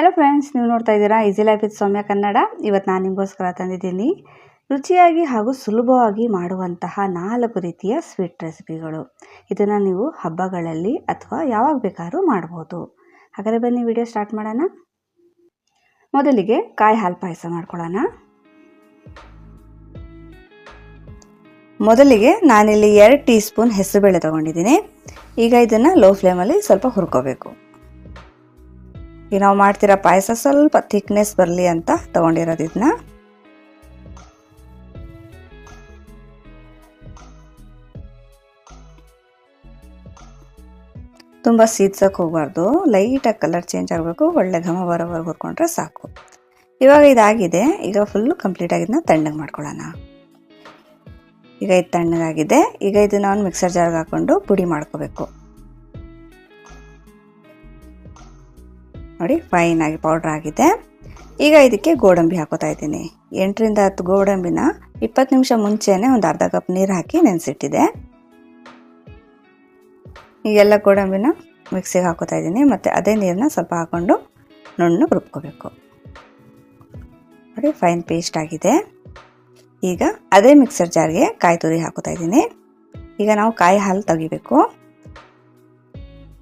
Hello friends ನೀವು ನೋಡ್ತಾ ಇದ್ದೀರಾ easy life with Soumya Kannada. ಇವತ್ತು ನಾನು ನಿಮಗೋಸ್ಕರ ತಂದಿದ್ದೀನಿ ರುಚಿಯಾಗಿ ಹಾಗೂ ಸುಲಭವಾಗಿ ಮಾಡುವಂತಹ ನಾಲ್ಕು ರೀತಿಯ ಸ್ವೀಟ್ ರೆಸಿಪಿಗಳು ಇದನ್ನು ನೀವು ಹಬ್ಬಗಳಲ್ಲಿ ಅಥವಾ ಯಾವಾಗ ಬೇಕಾದ್ರೂ ಮಾಡ್ಬೋದು. ಹಾಗಾದರೆ ಬನ್ನಿ ವಿಡಿಯೋ ಸ್ಟಾರ್ಟ್ ಮಾಡೋಣ. ಮೊದಲಿಗೆ ಕಾಯಿ ಹಾಲು ಪಾಯಸ ಮಾಡ್ಕೊಳ್ಳೋಣ. ಮೊದಲಿಗೆ ನಾನಿಲ್ಲಿ ಎರಡು ಟೀ ಸ್ಪೂನ್ ಹೆಸರುಬೇಳೆ ತೊಗೊಂಡಿದ್ದೀನಿ. ಈಗ ಇದನ್ನು ಲೋ ಫ್ಲೇಮಲ್ಲಿ ಸ್ವಲ್ಪ ಹುರ್ಕೋಬೇಕು. ಈಗ ನಾವು ಮಾಡ್ತಿರೋ ಪಾಯಸ ಸ್ವಲ್ಪ ಥಿಕ್ನೆಸ್ ಬರಲಿ ಅಂತ ತಗೊಂಡಿರೋದು ಇದನ್ನ ತುಂಬ ಸೀದ್ಸಕ್ಕೆ ಹೋಗಬಾರ್ದು. ಲೈಟಾಗಿ ಕಲರ್ ಚೇಂಜ್ ಆಗಬೇಕು. ಒಳ್ಳೆ ಘಮ ಬರೋವರೆಗೆ ಹುರ್ಕೊಂಡ್ರೆ ಸಾಕು. ಇವಾಗ ಇದಾಗಿದೆ. ಈಗ ಫುಲ್ಲು ಕಂಪ್ಲೀಟಾಗಿ ಇದನ್ನ ತಣ್ಣಗೆ ಮಾಡ್ಕೊಳ್ಳೋಣ. ಈಗ ಇದು ತಣ್ಣಗಾಗಿದೆ. ಈಗ ಇದನ್ನ ಒಂದು ಮಿಕ್ಸರ್ ಜಾರ್ಗೆ ಹಾಕ್ಕೊಂಡು ಪುಡಿ ಮಾಡ್ಕೋಬೇಕು. ನೋಡಿ ಫೈನ್ ಆಗಿ ಪೌಡ್ರ್ ಆಗಿದೆ. ಈಗ ಇದಕ್ಕೆ ಗೋಡಂಬಿ ಹಾಕೋತಾ ಇದ್ದೀನಿ. ಎಂಟರಿಂದ ಹತ್ತು ಗೋಡಂಬಿನ ಇಪ್ಪತ್ತು ನಿಮಿಷ ಮುಂಚೆನೆ ಒಂದು ಅರ್ಧ ಕಪ್ ನೀರು ಹಾಕಿ ನೆನೆಸಿಟ್ಟಿದೆ. ಈಗೆಲ್ಲ ಗೋಡಂಬಿನ ಮಿಕ್ಸಿಗೆ ಹಾಕೋತಾ ಇದ್ದೀನಿ. ಮತ್ತು ಅದೇ ನೀರನ್ನ ಸ್ವಲ್ಪ ಹಾಕ್ಕೊಂಡು ನುಣ್ಣು ರುಬ್ಕೋಬೇಕು. ನೋಡಿ ಫೈನ್ ಪೇಸ್ಟ್ ಆಗಿದೆ. ಈಗ ಅದೇ ಮಿಕ್ಸರ್ ಜಾರ್ಗೆ ಕಾಯಿ ತುರಿ ಹಾಕೋತಾ ಇದ್ದೀನಿ. ಈಗ ನಾವು ಕಾಯಿ ಹಾಲು ತೆಗಿಬೇಕು.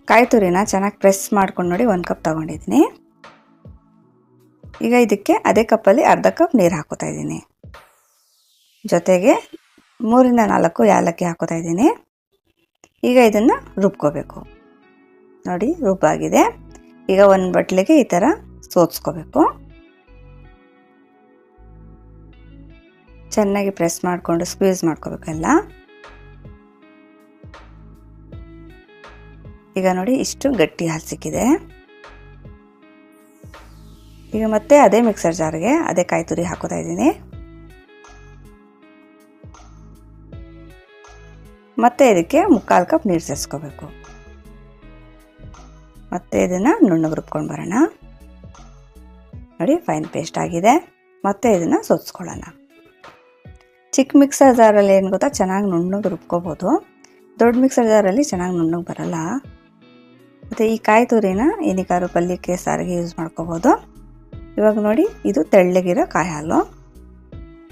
ಕಾಯಿ ತುರಿನ ಚೆನ್ನಾಗಿ ಪ್ರೆಸ್ ಮಾಡ್ಕೊಂಡು ನೋಡಿ ಒಂದು ಕಪ್ ತಗೊಂಡಿದ್ದೀನಿ. ಈಗ ಇದಕ್ಕೆ ಅದೇ ಕಪ್ಪಲ್ಲಿ ಅರ್ಧ ಕಪ್ ನೀರು ಹಾಕೋತಾ ಇದ್ದೀನಿ. ಜೊತೆಗೆ ಮೂರಿಂದ ನಾಲ್ಕು ಏಲಕ್ಕಿ ಹಾಕೋತಾ ಇದ್ದೀನಿ. ಈಗ ಇದನ್ನು ರುಬ್ಕೋಬೇಕು. ನೋಡಿ, ರುಬ್ಬಾಗಿದೆ. ಈಗ ಒಂದು ಬಟ್ಲಿಗೆ ಈ ಥರ ಸೋತ್ಸ್ಕೋಬೇಕು. ಚೆನ್ನಾಗಿ ಪ್ರೆಸ್ ಮಾಡಿಕೊಂಡು ಸ್ಕ್ವೀಸ್ ಮಾಡ್ಕೋಬೇಕೆಲ್ಲ. ಈಗ ನೋಡಿ ಇಷ್ಟು ಗಟ್ಟಿ ಹಾಲು ಸಿಕ್ಕಿದೆ. ಈಗ ಮತ್ತೆ ಅದೇ ಮಿಕ್ಸರ್ ಜಾರ್ಗೆ ಅದೇ ಕಾಯಿ ತುರಿ ಹಾಕೋತಾ ಇದ್ದೀನಿ. ಮತ್ತೆ ಇದಕ್ಕೆ ಮುಕ್ಕಾಲು ಕಪ್ ನೀರು ಸೇರಿಸ್ಕೋಬೇಕು. ಮತ್ತೆ ಇದನ್ನು ನುಣ್ಣಗೆ ರುಬ್ಕೊಂಡು ಬರೋಣ. ನೋಡಿ ಫೈನ್ ಪೇಸ್ಟ್ ಆಗಿದೆ. ಮತ್ತೆ ಇದನ್ನು ಸೋಸ್ಕೊಳ್ಳೋಣ ಚಿಕ್ಕ ಮಿಕ್ಸರ್ ಜಾರಲ್ಲಿ ಏನು ಗೊತ್ತಾ? ಚೆನ್ನಾಗಿ ನುಣ್ಣಗೆ ರುಬ್ಕೋಬೋದು. ದೊಡ್ಡ ಮಿಕ್ಸರ್ ಜಾರಲ್ಲಿ ಚೆನ್ನಾಗಿ ನುಣ್ಣಗೆ ಬರಲ್ಲ. ಮತ್ತು ಈ ಕಾಯಿ ತುರಿನ ಏನಿಕಾರು ಪಲ್ಯಕ್ಕೆ ಸಾರಿಗೆ ಯೂಸ್ ಮಾಡ್ಕೋಬೋದು. ಇವಾಗ ನೋಡಿ, ಇದು ತೆಳ್ಳಗಿರೋ ಕಾಯಿ ಹಾಲು.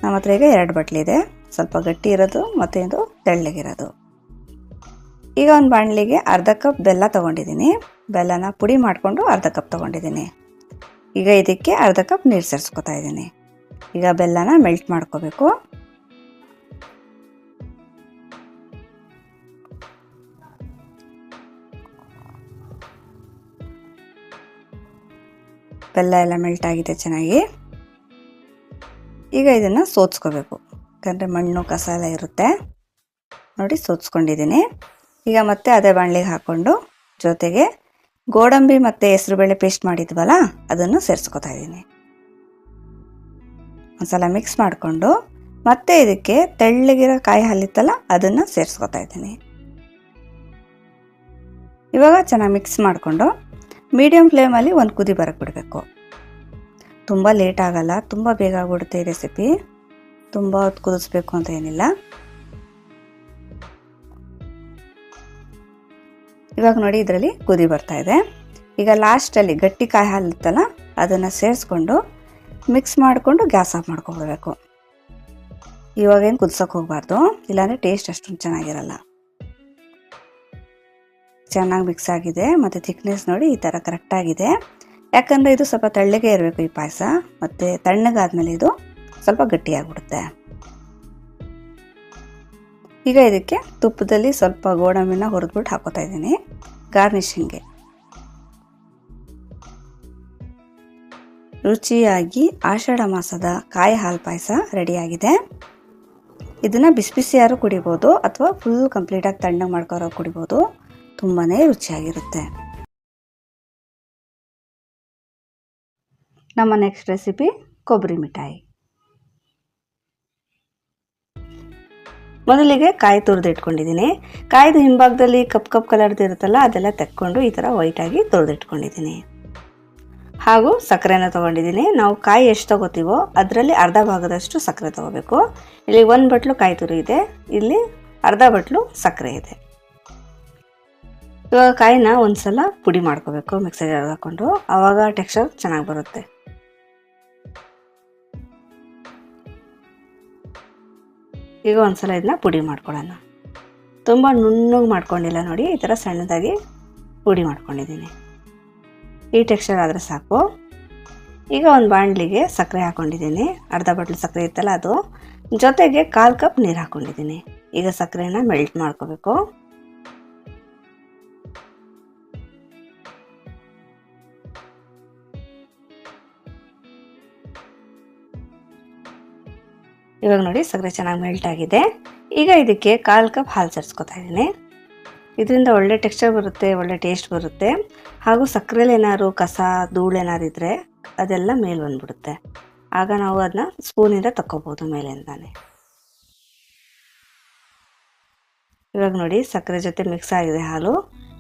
ನಮ್ಮ ಹತ್ರ ಈಗ ಎರಡು ಬಟ್ಲಿದೆ ಸ್ವಲ್ಪ ಗಟ್ಟಿ ಇರೋದು ಮತ್ತು ಇದು ತೆಳ್ಳಗಿರೋದು. ಈಗ ಒಂದು ಬಾಣಲಿಗೆ ಅರ್ಧ ಕಪ್ ಬೆಲ್ಲ ತೊಗೊಂಡಿದ್ದೀನಿ. ಬೆಲ್ಲನ ಪುಡಿ ಮಾಡಿಕೊಂಡು ಅರ್ಧ ಕಪ್ ತೊಗೊಂಡಿದ್ದೀನಿ. ಈಗ ಇದಕ್ಕೆ ಅರ್ಧ ಕಪ್ ನೀರು ಸೇರಿಸ್ಕೊತಾ ಇದ್ದೀನಿ. ಈಗ ಬೆಲ್ಲನ ಮೆಲ್ಟ್ ಮಾಡ್ಕೋಬೇಕು. ಬೆಲ್ಲ ಎಲ್ಲ ಮೆಲ್ಟ್ ಆಗಿದೆ ಚೆನ್ನಾಗಿ. ಈಗ ಇದನ್ನು ಸೋತ್ಸ್ಕೋಬೇಕು. ಯಾಕಂದರೆ ಮಣ್ಣು ಕಸ ಎಲ್ಲ ಇರುತ್ತೆ. ನೋಡಿ ಸೋತ್ಸ್ಕೊಂಡಿದ್ದೀನಿ. ಈಗ ಮತ್ತೆ ಅದೇ ಬಾಣಲಿಗೆ ಹಾಕ್ಕೊಂಡು ಜೊತೆಗೆ ಗೋಡಂಬಿ ಮತ್ತು ಹೆಸರುಬೇಳೆ ಪೇಸ್ಟ್ ಮಾಡಿದ್ವಲ್ಲ, ಅದನ್ನು ಸೇರಿಸ್ಕೊತಾ ಇದ್ದೀನಿ. ಒಂದ್ಸಲ ಮಿಕ್ಸ್ ಮಾಡಿಕೊಂಡು ಮತ್ತೆ ಇದಕ್ಕೆ ತೆಳ್ಳಗಿರೋ ಕಾಯಿ ಹಾಲಿತ್ತಲ್ಲ ಅದನ್ನು ಸೇರಿಸ್ಕೊತಾ ಇದ್ದೀನಿ. ಇವಾಗ ಚೆನ್ನಾಗಿ ಮಿಕ್ಸ್ ಮಾಡಿಕೊಂಡು ಮೀಡಿಯಮ್ ಫ್ಲೇಮಲ್ಲಿ ಒಂದು ಕುದಿ ಬರಕ್ಕೆ ಬಿಡಬೇಕು. ತುಂಬ ಲೇಟ್ ಆಗಲ್ಲ, ತುಂಬ ಬೇಗ ಆಗ್ಬಿಡುತ್ತೆ ಈ ರೆಸಿಪಿ. ತುಂಬ ಹೊತ್ತು ಕುದಿಸ್ಬೇಕು ಅಂತ ಏನಿಲ್ಲ. ಇವಾಗ ನೋಡಿ ಇದರಲ್ಲಿ ಕುದಿ ಬರ್ತಾ ಇದೆ. ಈಗ ಲಾಸ್ಟಲ್ಲಿ ಗಟ್ಟಿ ಕಾಯಿ ಹಾಲು ಇತ್ತಲ್ಲ, ಅದನ್ನು ಸೇರಿಸ್ಕೊಂಡು ಮಿಕ್ಸ್ ಮಾಡಿಕೊಂಡು ಗ್ಯಾಸ್ ಆಫ್ ಮಾಡ್ಕೊಬಿಡ್ಬೇಕು. ಇವಾಗೇನು ಕುದಿಸೋಕೆ ಹೋಗಬಾರ್ದು, ಇಲ್ಲಾಂದರೆ ಟೇಸ್ಟ್ ಅಷ್ಟೊಂದು ಚೆನ್ನಾಗಿರಲ್ಲ. ಚೆನ್ನಾಗಿ ಮಿಕ್ಸ್ ಆಗಿದೆ. ಮತ್ತು ಥಿಕ್ನೆಸ್ ನೋಡಿ ಈ ಥರ ಕರೆಕ್ಟಾಗಿದೆ ಯಾಕಂದರೆ ಇದು ಸ್ವಲ್ಪ ತೆಳ್ಳಗೆ ಇರಬೇಕು ಈ ಪಾಯಸ. ಮತ್ತು ತಣ್ಣಗಾದ್ಮೇಲೆ ಇದು ಸ್ವಲ್ಪ ಗಟ್ಟಿಯಾಗ್ಬಿಡುತ್ತೆ. ಈಗ ಇದಕ್ಕೆ ತುಪ್ಪದಲ್ಲಿ ಸ್ವಲ್ಪ ಗೋಡಂಬಿನ ಹುರಿದ್ಬಿಟ್ಟು ಹಾಕೋತಾ ಇದ್ದೀನಿ. ಗಾರ್ನಿಷಿಂಗ್ಗೆ ರುಚಿಯಾಗಿ ಆಷಾಢ ಮಾಸದ ಕಾಯಿ ಹಾಲು ಪಾಯಸ ರೆಡಿಯಾಗಿದೆ. ಇದನ್ನು ಬಿಸಿ ಬಿಸಿಯಾರು ಕುಡಿಬೋದು ಅಥವಾ ಫುಲ್ ಕಂಪ್ಲೀಟಾಗಿ ತಣ್ಣಗೆ ಮಾಡ್ಕೊರೋ ಕುಡಿಬೋದು. ತುಂಬಾ ರುಚಿಯಾಗಿರುತ್ತೆ. ನಮ್ಮ ನೆಕ್ಸ್ಟ್ ರೆಸಿಪಿ ಕೊಬ್ಬರಿ ಮಿಠಾಯಿ. ಮೊದಲಿಗೆ ಕಾಯಿ ತುರಿದು ಇಟ್ಕೊಂಡಿದ್ದೀನಿ. ಕಾಯ್ದು ಹಿಂಭಾಗದಲ್ಲಿ ಕಪ್ ಕಪ್ ಕಲರ್ದು ಇರುತ್ತಲ್ಲ, ಅದೆಲ್ಲ ತೆಕ್ಕೊಂಡು ಈ ಥರ ವೈಟಾಗಿ ತುರಿದಿಟ್ಕೊಂಡಿದ್ದೀನಿ ಹಾಗೂ ಸಕ್ಕರೆನ ತೊಗೊಂಡಿದ್ದೀನಿ. ನಾವು ಕಾಯಿ ಎಷ್ಟು ತೊಗೋತೀವೋ ಅದರಲ್ಲಿ ಅರ್ಧ ಭಾಗದಷ್ಟು ಸಕ್ಕರೆ ತೊಗೋಬೇಕು. ಇಲ್ಲಿ ಒಂದು ಬಟ್ಲು ಕಾಯಿ ತುರಿ ಇದೆ. ಇಲ್ಲಿ ಅರ್ಧ ಬಟ್ಲು ಸಕ್ಕರೆ ಇದೆ. ಇವಾಗ ಕಾಯಿನ ಒಂದ್ಸಲ ಪುಡಿ ಮಾಡ್ಕೋಬೇಕು ಮಿಕ್ಸರ್ ಜಾರ್ಗೆ ಹಾಕೊಂಡು. ಆವಾಗ ಟೆಕ್ಸ್ಚರ್ ಚೆನ್ನಾಗಿ ಬರುತ್ತೆ. ಈಗ ಒಂದ್ಸಲ ಇದನ್ನ ಪುಡಿ ಮಾಡ್ಕೊಳ್ಳೋಣ. ತುಂಬ ನುಣ್ಣಗೆ ಮಾಡ್ಕೊಂಡಿಲ್ಲ ನೋಡಿ, ಈ ಥರ ಸಣ್ಣದಾಗಿ ಪುಡಿ ಮಾಡ್ಕೊಂಡಿದ್ದೀನಿ. ಈ ಟೆಕ್ಸ್ಚರ್ ಆದರೆ ಸಾಕು. ಈಗ ಒಂದು ಬಾಣಲಿಗೆ ಸಕ್ಕರೆ ಹಾಕ್ಕೊಂಡಿದ್ದೀನಿ ಅರ್ಧ ಬಾಟ್ಲು ಸಕ್ಕರೆ ಇತ್ತಲ್ಲ ಅದು. ಜೊತೆಗೆ ಕಾಲು ಕಪ್ ನೀರು ಹಾಕ್ಕೊಂಡಿದ್ದೀನಿ ಈಗ ಸಕ್ಕರೆನ ಮೆಲ್ಟ್ ಮಾಡ್ಕೋಬೇಕು. ಇವಾಗ ನೋಡಿ ಸಕ್ಕರೆ ಚೆನ್ನಾಗಿ ಮೆಲ್ಟ್ ಆಗಿದೆ. ಈಗ ಇದಕ್ಕೆ ಕಾಲು ಕಪ್ ಹಾಲು ಸೇರಿಸ್ಕೊತಾ ಇದ್ದೀನಿ. ಇದರಿಂದ ಒಳ್ಳೆ ಟೆಕ್ಸ್ಚರ್ ಬರುತ್ತೆ, ಒಳ್ಳೆ ಟೇಸ್ಟ್ ಬರುತ್ತೆ. ಹಾಗೂ ಸಕ್ಕರೆಲಿ ಏನಾದ್ರು ಕಸ, ಧೂಳು ಏನಾದ್ರು ಇದ್ದರೆ ಅದೆಲ್ಲ ಮೇಲೆ ಬಂದ್ಬಿಡುತ್ತೆ. ಆಗ ನಾವು ಅದನ್ನ ಸ್ಪೂನಿಂದ ತಕ್ಕೋಬೋದು ಮೇಲಿಂದಾನೆ. ಇವಾಗ ನೋಡಿ ಸಕ್ಕರೆ ಜೊತೆ ಮಿಕ್ಸ್ ಆಗಿದೆ ಹಾಲು.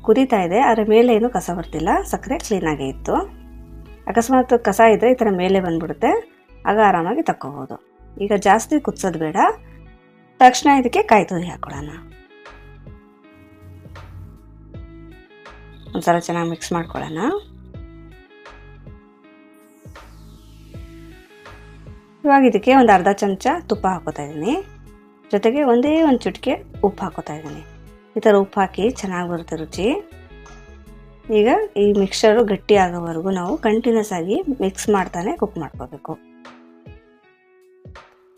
ಕುದೀತಾ ಇದೆ ಅದರ ಮೇಲೆ ಏನು ಕಸ ಬರ್ತಿಲ್ಲ. ಸಕ್ಕರೆ ಕ್ಲೀನಾಗೇ ಇತ್ತು. ಅಕಸ್ಮಾತ್ ಕಸ ಇದ್ದರೆ ಈ ಥರ ಮೇಲೆ ಬಂದ್ಬಿಡುತ್ತೆ. ಆಗ ಆರಾಮಾಗಿ ತಕ್ಕೋಬೋದು. ಈಗ ಜಾಸ್ತಿ ಕುದಿಸೋದು ಬೇಡ. ತಕ್ಷಣ ಇದಕ್ಕೆ ಕಾಯಿ ತುರಿ ಹಾಕೊಳ್ಳೋಣ ಒಂದ್ಸಲ ಚೆನ್ನಾಗಿ ಮಿಕ್ಸ್ ಮಾಡ್ಕೊಳ್ಳೋಣ. ಇವಾಗ ಇದಕ್ಕೆ ಒಂದು ಅರ್ಧ ಚಮಚ ತುಪ್ಪ ಹಾಕೋತಾ ಇದ್ದೀನಿ. ಜೊತೆಗೆ ಒಂದೇ ಒಂದು ಚುಟಿಕೆ ಉಪ್ಪು ಹಾಕೋತಾ ಇದ್ದೀನಿ. ಈ ಥರ ಉಪ್ಪು ಹಾಕಿ ಚೆನ್ನಾಗಿ ಬರುತ್ತೆ ರುಚಿ. ಈಗ ಈ ಮಿಕ್ಸರು ಗಟ್ಟಿ ಆಗೋವರೆಗೂ ನಾವು ಕಂಟಿನ್ಯೂಸ್ ಆಗಿ ಮಿಕ್ಸ್ ಮಾಡ್ತಾನೆ ಕುಕ್ ಮಾಡ್ಕೋಬೇಕು.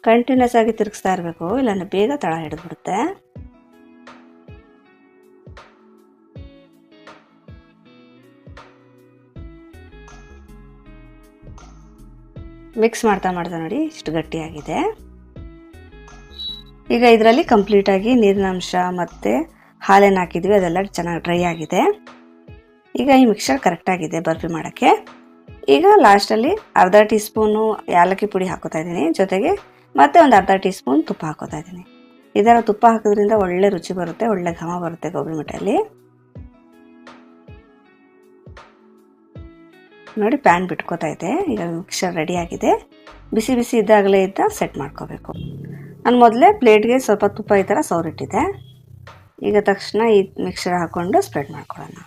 ಕಂಟಿನ್ಯೂಸ್ ಆಗಿ ತಿರುಗಿಸ್ತಾ ಇರಬೇಕು. ಇಲ್ಲಾಂದ್ರೆ ಬೇಗ ತಳ ಹಿಡಿದ್ಬಿಡುತ್ತೆ. ಮಿಕ್ಸ್ ಮಾಡ್ತಾ ಮಾಡ್ತಾ ನೋಡಿ, ಇಷ್ಟು ಗಟ್ಟಿಯಾಗಿದೆ. ಈಗ ಇದರಲ್ಲಿ ಕಂಪ್ಲೀಟಾಗಿ ನೀರಿನ ಅಂಶ ಮತ್ತು ಹಾಲೇನು ಹಾಕಿದ್ವಿ, ಅದೆಲ್ಲ ಚೆನ್ನಾಗಿ ಡ್ರೈ ಆಗಿದೆ. ಈಗ ಈ ಮಿಕ್ಸರ್ ಕರೆಕ್ಟಾಗಿದೆ ಬರ್ಫಿ ಮಾಡೋಕ್ಕೆ. ಈಗ ಲಾಸ್ಟಲ್ಲಿ ಅರ್ಧ ಟೀ ಸ್ಪೂನು ಏಲಕ್ಕಿ ಪುಡಿ ಹಾಕೋತಾ ಇದ್ದೀನಿ. ಜೊತೆಗೆ ಮತ್ತೆ ಒಂದು ಅರ್ಧ ಟೀ ಸ್ಪೂನ್ ತುಪ್ಪ ಹಾಕೋತಾ ಇದ್ದೀನಿ. ಇದರ ತುಪ್ಪ ಹಾಕೋದ್ರಿಂದ ಒಳ್ಳೆ ರುಚಿ ಬರುತ್ತೆ, ಒಳ್ಳೆ ಘಮ ಬರುತ್ತೆ ಗೋಬಿ ಮಿಠಾಯಲ್ಲಿ ನೋಡಿ, ಪ್ಯಾನ್ ಬಿಟ್ಕೋತಾ ಇದೆ. ಈಗ ಮಿಕ್ಸರ್ ಆಗಿದೆ. ಬಿಸಿ ಬಿಸಿ ಇದ್ದಾಗಲೇ ಇದ್ದ ಸೆಟ್ ಮಾಡ್ಕೋಬೇಕು. ನಾನು ಮೊದಲೇ ಪ್ಲೇಟ್ಗೆ ಸ್ವಲ್ಪ ತುಪ್ಪ ಈ ಥರ ಸೌರಿಟ್ಟಿದೆ ಈಗ ತಕ್ಷಣ ಈ ಮಿಕ್ಸರ್ ಹಾಕ್ಕೊಂಡು ಸ್ಪ್ರೆಡ್ ಮಾಡ್ಕೊಳ್ಳೋಣ.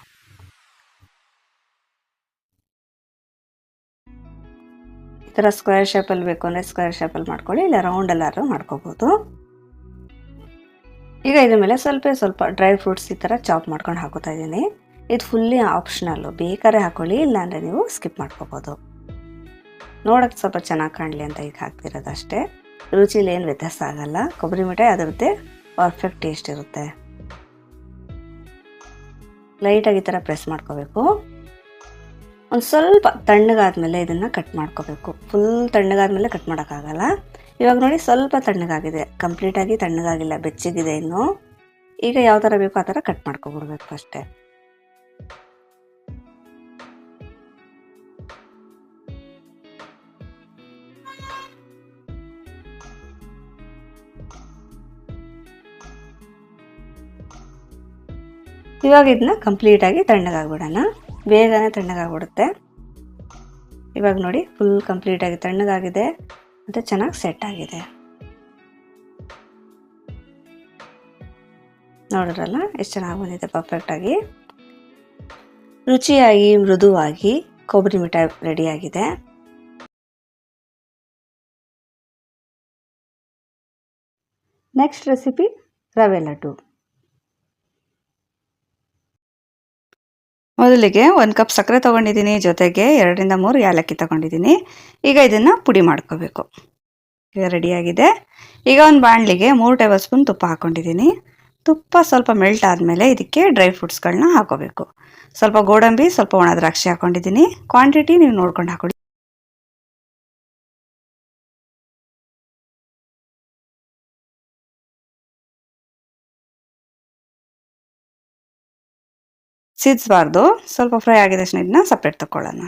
ಈ ಥರ ಸ್ಕ್ವೇರ್ ಶೇಪಲ್ಲಿ ಬೇಕು ಅಂದರೆ ಸ್ಕ್ವೇರ್ ಶೇಪಲ್ಲಿ ಮಾಡ್ಕೊಳ್ಳಿ, ಇಲ್ಲ ರೌಂಡ್ ಎಲ್ಲಾದ್ರೂ ಮಾಡ್ಕೋಬೋದು. ಈಗ ಇದ್ರ ಮೇಲೆ ಸ್ವಲ್ಪ ಸ್ವಲ್ಪ ಡ್ರೈ ಫ್ರೂಟ್ಸ್ ಈ ಥರ ಚಾಪ್ ಮಾಡ್ಕೊಂಡು ಹಾಕೋತಾ ಇದ್ದೀನಿ. ಇದು ಫುಲ್ಲಿ ಆಪ್ಷನಲ್ಲು ಬೇಕಾದ್ರೆ ಹಾಕೊಳ್ಳಿ, ಇಲ್ಲಾಂದರೆ ನೀವು ಸ್ಕಿಪ್ ಮಾಡ್ಕೋಬೋದು. ನೋಡೋಕ್ಕೆ ಸ್ವಲ್ಪ ಚೆನ್ನಾಗಿ ಕಾಣಲಿ ಅಂತ ಈಗ ಹಾಕ್ತಿರೋದಷ್ಟೇ. ರುಚಿಲಿ ಏನು ವ್ಯತ್ಯಾಸ ಆಗಲ್ಲ. ಕೊಬ್ಬರಿ ಮಿಠಾಯಿ ಅದರದ್ದೇ ಪರ್ಫೆಕ್ಟ್ ಟೇಸ್ಟ್ ಇರುತ್ತೆ. ಲೈಟಾಗಿ ಈ ಥರ ಪ್ರೆಸ್ ಮಾಡ್ಕೋಬೇಕು. ಒಂದು ಸ್ವಲ್ಪ ತಣ್ಣಗಾದ್ಮೇಲೆ ಇದನ್ನು ಕಟ್ ಮಾಡ್ಕೋಬೇಕು. ಫುಲ್ ತಣ್ಣಗಾದ್ಮೇಲೆ ಕಟ್ ಮಾಡೋಕ್ಕಾಗಲ್ಲ. ಇವಾಗ ನೋಡಿ ಸ್ವಲ್ಪ ತಣ್ಣಗಾಗಿದೆ. ಕಂಪ್ಲೀಟಾಗಿ ತಣ್ಣಗಾಗಿಲ್ಲ. ಬೆಚ್ಚಗಿದೆ ಇನ್ನು. ಈಗ ಯಾವ ಥರ ಬೇಕೋ ಆ ಥರ ಕಟ್ ಮಾಡ್ಕೊಬಿಡ್ಬೇಕು ಅಷ್ಟೇ. ಇವಾಗ ಇದನ್ನ ಕಂಪ್ಲೀಟಾಗಿ ತಣ್ಣಗಾಗ್ಬಿಡೋಣ. ಬೇಗನೆ ತಣ್ಣಗಾಗ್ಬಿಡುತ್ತೆ. ಇವಾಗ ನೋಡಿ ಫುಲ್ ಕಂಪ್ಲೀಟಾಗಿ ತಣ್ಣಗಾಗಿದೆ. ಮತ್ತು ಚೆನ್ನಾಗಿ ಸೆಟ್ ಆಗಿದೆ. ನೋಡಿದ್ರಲ್ಲ, ಎಷ್ಟು ಚೆನ್ನಾಗಿ ಬಂದಿದೆ ಪರ್ಫೆಕ್ಟಾಗಿ ರುಚಿಯಾಗಿ, ಮೃದುವಾಗಿ ಕೊಬ್ಬರಿ ಮಿಠಾಯಿ ರೆಡಿಯಾಗಿದೆ ನೆಕ್ಸ್ಟ್ ರೆಸಿಪಿ ರವೆ ಲಡ್ಡು. ಮೊದಲಿಗೆ ಒಂದು ಕಪ್ ಸಕ್ಕರೆ ತೊಗೊಂಡಿದ್ದೀನಿ, ಜೊತೆಗೆ ಎರಡರಿಂದ ಮೂರು ಏಲಕ್ಕಿ ತೊಗೊಂಡಿದ್ದೀನಿ. ಈಗ ಇದನ್ನು ಪುಡಿ ಮಾಡ್ಕೋಬೇಕು. ಈಗ ರೆಡಿಯಾಗಿದೆ ಈಗ ಒಂದು ಬಾಣಲಿಗೆ ಮೂರು ಟೇಬಲ್ ಸ್ಪೂನ್ ತುಪ್ಪ ಹಾಕ್ಕೊಂಡಿದ್ದೀನಿ ತುಪ್ಪ ಸ್ವಲ್ಪ ಮೆಲ್ಟ್ ಆದಮೇಲೆ ಇದಕ್ಕೆ ಡ್ರೈ ಫ್ರೂಟ್ಸ್ಗಳನ್ನ ಹಾಕೋಬೇಕು. ಸ್ವಲ್ಪ ಗೋಡಂಬಿ, ಸ್ವಲ್ಪ ಒಣ ದ್ರಾಕ್ಷಿ ಹಾಕ್ಕೊಂಡಿದ್ದೀನಿ ಕ್ವಾಂಟಿಟಿ ನೀವು ನೋಡ್ಕೊಂಡು ಹಾಕೊಳ್ಳಿ ಸಿದ್ಸ್ಬಾರ್ದು ಸ್ವಲ್ಪ ಫ್ರೈ ಆಗಿದ ತಕ್ಷಣ ಇದನ್ನ ಸಪ್ರೇಟ್ ತಗೊಳ್ಳೋಣ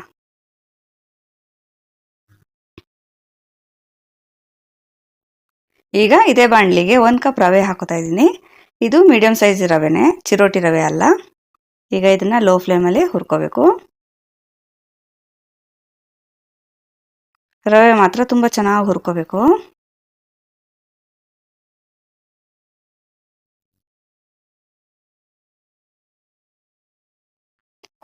ಈಗ ಇದೇ ಬಾಣಲಿಗೆ ಒಂದು ಕಪ್ ರವೆ ಹಾಕೋತಾ ಇದ್ದೀನಿ. ಇದು ಮೀಡಿಯಂ ಸೈಜ್ ರವೆನೇ, ಚಿರೋಟಿ ರವೆ ಅಲ್ಲ. ಈಗ ಇದನ್ನ ಲೋ ಫ್ಲೇಮಲ್ಲಿ ಹುರ್ಕೋಬೇಕು. ರವೆ ಮಾತ್ರ ತುಂಬ ಚೆನ್ನಾಗಿ ಹುರ್ಕೋಬೇಕು.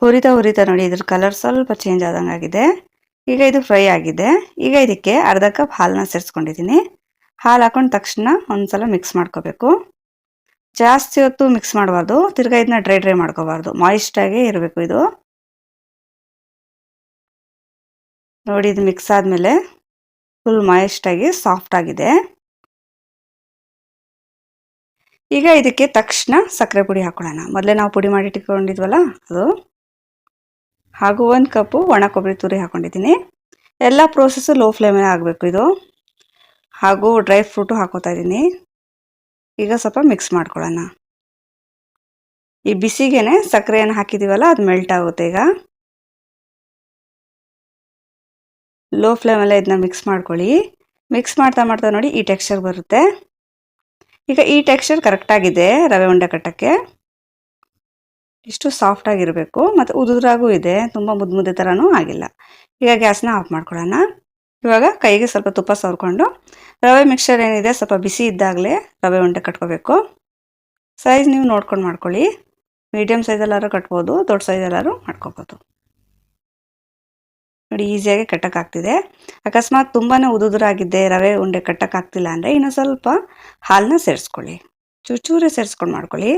ಹುರಿತಾ ಹುರಿತಾ ನೋಡಿ ಇದ್ರ ಕಲರ್ ಸ್ವಲ್ಪ ಚೇಂಜ್ ಆದಂಗೆ ಆಗಿದೆ ಈಗ ಇದು ಫ್ರೈ ಆಗಿದೆ. ಈಗ ಇದಕ್ಕೆ ಅರ್ಧ ಕಪ್ ಹಾಲನ್ನ ಸೇರಿಸ್ಕೊಂಡಿದ್ದೀನಿ. ಹಾಲು ಹಾಕೊಂಡ ತಕ್ಷಣ ಒಂದ್ಸಲ ಮಿಕ್ಸ್ ಮಾಡ್ಕೋಬೇಕು. ಜಾಸ್ತಿ ಹೊತ್ತು ಮಿಕ್ಸ್ ಮಾಡಬಾರ್ದು. ತಿರ್ಗಾ ಇದನ್ನ ಡ್ರೈ ಡ್ರೈ ಮಾಡ್ಕೋಬಾರ್ದು. ಮಾಯಿಸ್ಟಾಗೇ ಇರಬೇಕು ಇದು. ನೋಡಿ, ಇದು ಮಿಕ್ಸ್ ಆದಮೇಲೆ ಫುಲ್ ಮಾಯಿಸ್ಟಾಗಿ ಸಾಫ್ಟ್ ಆಗಿದೆ. ಈಗ ಇದಕ್ಕೆ ತಕ್ಷಣ ಸಕ್ಕರೆ ಪುಡಿ ಹಾಕೊಳ್ಳೋಣ. ಮೊದಲೇ ನಾವು ಪುಡಿ ಮಾಡಿ ಇಟ್ಕೊಂಡಿದ್ವಲ್ಲ ಅದು. ಹಾಗೂ ಒಂದು ಕಪ್ಪು ಒಣ ಕೊಬ್ಬರಿ ತುರಿ ಹಾಕೊಂಡಿದ್ದೀನಿ. ಎಲ್ಲ ಪ್ರೋಸೆಸ್ಸು ಲೋ ಫ್ಲೇಮಲ್ಲಿ ಆಗಬೇಕು ಇದು. ಹಾಗೂ ಡ್ರೈ ಫ್ರೂಟು ಹಾಕೋತಾ ಇದ್ದೀನಿ. ಈಗ ಸ್ವಲ್ಪ ಮಿಕ್ಸ್ ಮಾಡ್ಕೊಳ್ಳೋಣ. ಈ ಬಿಸಿಗೆನೆ ಸಕ್ಕರೆಯನ್ನು ಹಾಕಿದ್ದೀವಲ್ಲ ಅದು ಮೆಲ್ಟ್ ಆಗುತ್ತೆ ಈಗ. ಲೋ ಫ್ಲೇಮಲ್ಲೇ ಇದನ್ನ ಮಿಕ್ಸ್ ಮಾಡ್ಕೊಳ್ಳಿ. ಮಿಕ್ಸ್ ಮಾಡ್ತಾ ಮಾಡ್ತಾ ನೋಡಿ ಈ ಟೆಕ್ಸ್ಚರ್ ಬರುತ್ತೆ. ಈಗ ಈ ಟೆಕ್ಸ್ಚರ್ ಕರೆಕ್ಟಾಗಿದೆ ರವೆ ಉಂಡೆ ಕಟ್ಟಕ್ಕೆ. ಇಷ್ಟು ಸಾಫ್ಟಾಗಿರಬೇಕು ಮತ್ತು ಉದುರಾಗೂ ಇದೆ, ತುಂಬ ಮುದ್ದು ಮುದ್ದೆ ಥರನೂ ಆಗಿಲ್ಲ. ಈಗ ಗ್ಯಾಸ್ನ ಆಫ್ ಮಾಡ್ಕೊಳ್ಳೋಣ. ಇವಾಗ ಕೈಗೆ ಸ್ವಲ್ಪ ತುಪ್ಪ ಸವರ್ಕೊಂಡು, ರವೆ ಮಿಕ್ಸರ್ ಏನಿದೆ ಸ್ವಲ್ಪ ಬಿಸಿ ಇದ್ದಾಗಲೇ ರವೆ ಉಂಡೆ ಕಟ್ಕೋಬೇಕು. ಸೈಜ್ ನೀವು ನೋಡ್ಕೊಂಡು ಮಾಡ್ಕೊಳ್ಳಿ. ಮೀಡಿಯಮ್ ಸೈಜಲ್ಲಾರು ಕಟ್ಬೋದು, ದೊಡ್ಡ ಸೈಜಲ್ಲಾರು ಮಾಡ್ಕೋಬೋದು. ನೋಡಿ, ಈಸಿಯಾಗಿ ಕಟ್ಟೋಕ್ಕಾಗ್ತಿದೆ ಅಕಸ್ಮಾತ್ ತುಂಬಾ ಉದುದುರಾಗಿದ್ದೆ ರವೆ ಉಂಡೆ ಕಟ್ಟೋಕ್ಕಾಗ್ತಿಲ್ಲ ಅಂದರೆ ಇನ್ನೂ ಸ್ವಲ್ಪ ಹಾಲನ್ನ ಸೇರಿಸ್ಕೊಳ್ಳಿ. ಚೂರು ಚೂರೇ ಸೇರಿಸ್ಕೊಂಡು ಮಾಡ್ಕೊಳ್ಳಿ.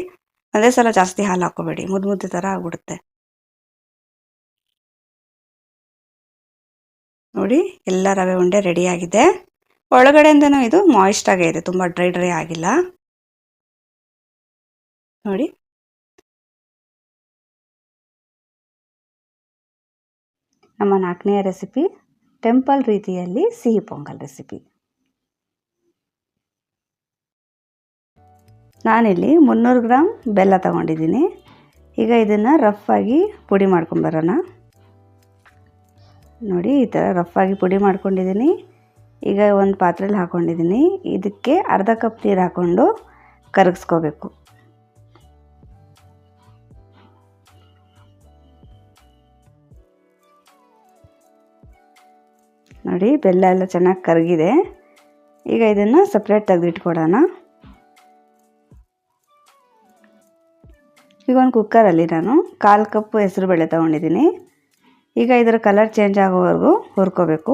ಅದೇ ಸಲ ಜಾಸ್ತಿ ಹಾಲು ಹಾಕೋಬೇಡಿ ಮುದ್ದು ಮುದ್ದೆ ಥರ ಆಗ್ಬಿಡುತ್ತೆ. ನೋಡಿ, ಎಲ್ಲ ರವೆ ಉಂಡೆ ರೆಡಿ ಆಗಿದೆ. ಒಳಗಡೆಯಿಂದನೂ ಇದು ಮಾಯಿಸ್ಟ್ ಆಗೇ ಇದೆ. ತುಂಬ ಡ್ರೈ ಡ್ರೈ ಆಗಿಲ್ಲ. ನೋಡಿ. ನಮ್ಮ ನಾಲ್ಕನೆಯ ರೆಸಿಪಿ ಟೆಂಪಲ್ ರೀತಿಯಲ್ಲಿ ಸಿಹಿ ಪೊಂಗಲ್ ರೆಸಿಪಿ ನಾನಿಲ್ಲಿ ಮುನ್ನೂರು ಗ್ರಾಮ್ ಬೆಲ್ಲ ತಗೊಂಡಿದ್ದೀನಿ. ಈಗ ಇದನ್ನು ರಫಾಗಿ ಪುಡಿ ಮಾಡ್ಕೊಂಬರೋಣ ನೋಡಿ, ಈ ಥರ ರಫಾಗಿ ಪುಡಿ ಮಾಡ್ಕೊಂಡಿದ್ದೀನಿ. ಈಗ ಒಂದು ಪಾತ್ರೆಯಲ್ಲಿ ಹಾಕ್ಕೊಂಡಿದ್ದೀನಿ ಇದಕ್ಕೆ ಅರ್ಧ ಕಪ್ ನೀರು ಹಾಕ್ಕೊಂಡು ಕರಗಿಸ್ಕೋಬೇಕು. ನೋಡಿ, ಬೆಲ್ಲ ಎಲ್ಲ ಚೆನ್ನಾಗಿ ಕರಗಿದೆ. ಈಗ ಇದನ್ನು ಸಪ್ರೇಟ್ ತೆಗೆದಿಟ್ಕೊಡೋಣ. ಈಗ ಒಂದು ಕುಕ್ಕರಲ್ಲಿ ನಾನು ಕಾಲು ಕಪ್ಪು ಹೆಸರು ಬೇಳೆ ತೊಗೊಂಡಿದ್ದೀನಿ. ಈಗ ಇದರ ಕಲರ್ ಚೇಂಜ್ ಆಗೋವರೆಗೂ ಹುರ್ಕೋಬೇಕು.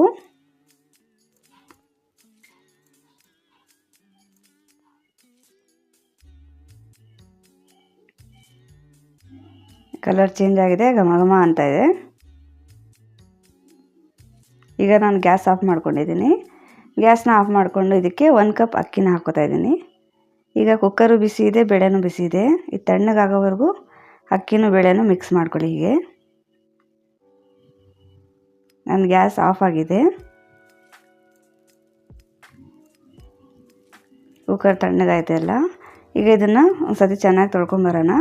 ಕಲರ್ ಚೇಂಜ್ ಆಗಿದೆ, ಘಮ ಘಮ ಅಂತ ಇದೆ. ಈಗ ನಾನು ಗ್ಯಾಸ್ ಆಫ್ ಮಾಡ್ಕೊಂಡಿದ್ದೀನಿ. ಗ್ಯಾಸ್ನ ಆಫ್ ಮಾಡಿಕೊಂಡು ಇದಕ್ಕೆ ಒಂದು ಕಪ್ ಅಕ್ಕಿನ ಹಾಕೋತಾ ಇದ್ದೀನಿ. ಈಗ ಕುಕ್ಕರು ಬಿಸಿ ಇದೆ, ಬೇಳೆನೂ ಬಿಸಿ ಇದೆ. ಈ ತಣ್ಣಗಾಗೋವರೆಗೂ ಅಕ್ಕಿನೂ ಬೇಳೆನೂ ಮಿಕ್ಸ್ ಮಾಡ್ಕೊಳ್ಳಿ ಹೀಗೆ. ನನ್ನ ಗ್ಯಾಸ್ ಆಫ್ ಆಗಿದೆ. ಕುಕ್ಕರ್ ತಣ್ಣಗಾಯ್ತು ಎಲ್ಲ ಈಗ ಇದನ್ನು ಒಂದು ಸತಿ ಚೆನ್ನಾಗಿ ತೊಳ್ಕೊಂಬರೋಣ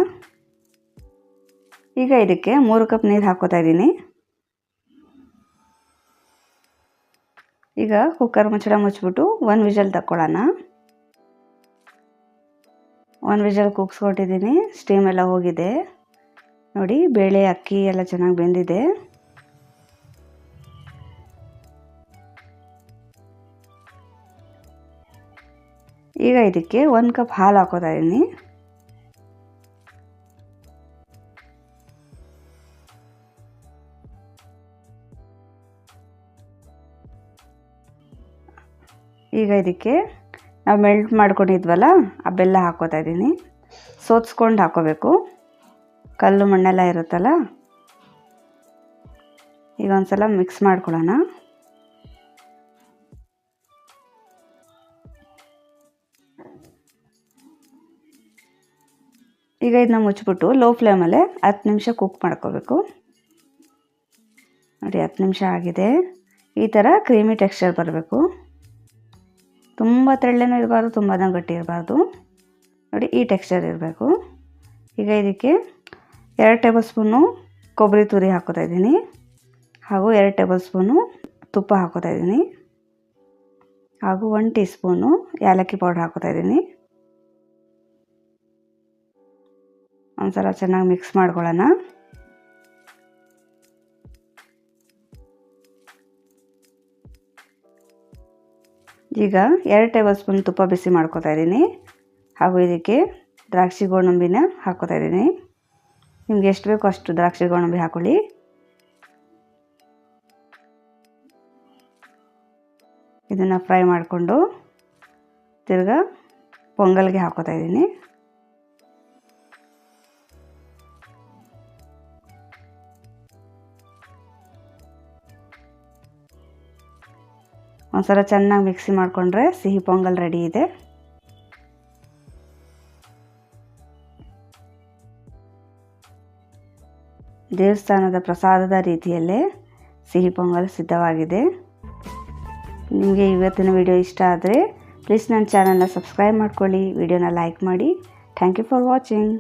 ಈಗ ಇದಕ್ಕೆ ಮೂರು ಕಪ್ ನೀರು ಹಾಕೋತಾ ಇದ್ದೀನಿ. ಈಗ ಕುಕ್ಕರ್ ಮುಚ್ಚಳ ಮುಚ್ಚಿಬಿಟ್ಟು ಒಂದು ವಿಷಲ್ ತಕ್ಕೊಳ್ಳೋಣ ಒಂದು ವಿಷಲ್ ಕೂಗ್ಸ್ಕೊಟ್ಟಿದ್ದೀನಿ ಸ್ಟೀಮ್ ಎಲ್ಲ ಹೋಗಿದೆ. ನೋಡಿ, ಬೇಳೆ, ಅಕ್ಕಿ ಎಲ್ಲ ಚೆನ್ನಾಗಿ ಬೆಂದಿದೆ. ಈಗ ಇದಕ್ಕೆ ಒಂದು ಕಪ್ ಹಾಲು ಹಾಕೋತಾ ಇದ್ದೀನಿ ಈಗ ಇದಕ್ಕೆ ನಾವು ಮೆಲ್ಟ್ ಮಾಡ್ಕೊಂಡಿದ್ವಲ್ಲ, ಆ ಬೆಲ್ಲ ಹಾಕೋತಾ ಇದ್ದೀನಿ. ಸೋತ್ಸ್ಕೊಂಡು ಹಾಕೋಬೇಕು. ಕಲ್ಲು ಮಣ್ಣೆಲ್ಲ ಇರುತ್ತಲ್ಲ? ಈಗ ಒಂದು ಸಲ ಮಿಕ್ಸ್ ಮಾಡ್ಕೊಳ್ಳೋಣ. ಈಗ ಇದನ್ನ ಮುಚ್ಚಿಬಿಟ್ಟು ಲೋ ಫ್ಲೇಮಲ್ಲೇ ಹತ್ತು ನಿಮಿಷ ಕುಕ್ ಮಾಡ್ಕೋಬೇಕು. ನೋಡಿ, ಹತ್ತು ನಿಮಿಷ ಆಗಿದೆ. ಈ ಥರ ಕ್ರೀಮಿ ಟೆಕ್ಸ್ಚರ್ ಬರಬೇಕು. ತುಂಬ ತೆಳ್ಳನೂ ಇರಬಾರ್ದು, ತುಂಬ ಗಟ್ಟಿ ಇರಬಾರ್ದು. ನೋಡಿ, ಈ ಟೆಕ್ಸ್ಚರ್ ಇರಬೇಕು. ಈಗ ಇದಕ್ಕೆ ಎರಡು ಟೇಬಲ್ ಸ್ಪೂನು ಕೊಬ್ಬರಿ ತುರಿ ಹಾಕೋತಾ ಇದ್ದೀನಿ. ಹಾಗೂ ಎರಡು ಟೇಬಲ್ ಸ್ಪೂನು ತುಪ್ಪ ಹಾಕೋತಾ ಇದ್ದೀನಿ. ಹಾಗೂ ಒನ್ ಟೀ ಸ್ಪೂನು ಏಲಕ್ಕಿ ಪೌಡ್ರ್ ಹಾಕೋತಾ ಇದ್ದೀನಿ. ಒಂದ್ಸಲ ಚೆನ್ನಾಗಿ ಮಿಕ್ಸ್ ಮಾಡ್ಕೊಳ್ಳೋಣ. ಈಗ ಎರಡು ಟೇಬಲ್ ಸ್ಪೂನ್ ತುಪ್ಪ ಬಿಸಿ ಮಾಡ್ಕೋತಾ ಇದ್ದೀನಿ. ಹಾಗೂ ಇದಕ್ಕೆ ದ್ರಾಕ್ಷಿ ಗೋಡಂಬಿನ ಹಾಕೋತಾ ಇದ್ದೀನಿ. ನಿಮ್ಗೆ ಎಷ್ಟು ಬೇಕೋ ಅಷ್ಟು ದ್ರಾಕ್ಷಿ ಗೋಡಂಬಿ ಹಾಕೊಳ್ಳಿ. ಇದನ್ನು ಫ್ರೈ ಮಾಡಿಕೊಂಡು ತಿರ್ಗಾ ಪೊಂಗಲ್ಗೆ ಹಾಕೋತಾ ಇದ್ದೀನಿ. ಒಂದ್ಸಲ ಚೆನ್ನಾಗಿ ಮಿಕ್ಸಿ ಮಾಡಿಕೊಂಡ್ರೆ ಸಿಹಿ ಪೊಂಗಲ್ ರೆಡಿ ಇದೆ. ದೇವಸ್ಥಾನದ ಪ್ರಸಾದದ ರೀತಿಯಲ್ಲೇ ಸಿಹಿ ಪೊಂಗಲ್ ಸಿದ್ಧವಾಗಿದೆ. ನಿಮಗೆ ಇವತ್ತಿನ ವಿಡಿಯೋ ಇಷ್ಟ ಆದರೆ ಪ್ಲೀಸ್ ನನ್ನ ಚಾನಲ್ನ ಸಬ್ಸ್ಕ್ರೈಬ್ ಮಾಡ್ಕೊಳ್ಳಿ ವಿಡಿಯೋನ ಲೈಕ್ ಮಾಡಿ. Thank you for watching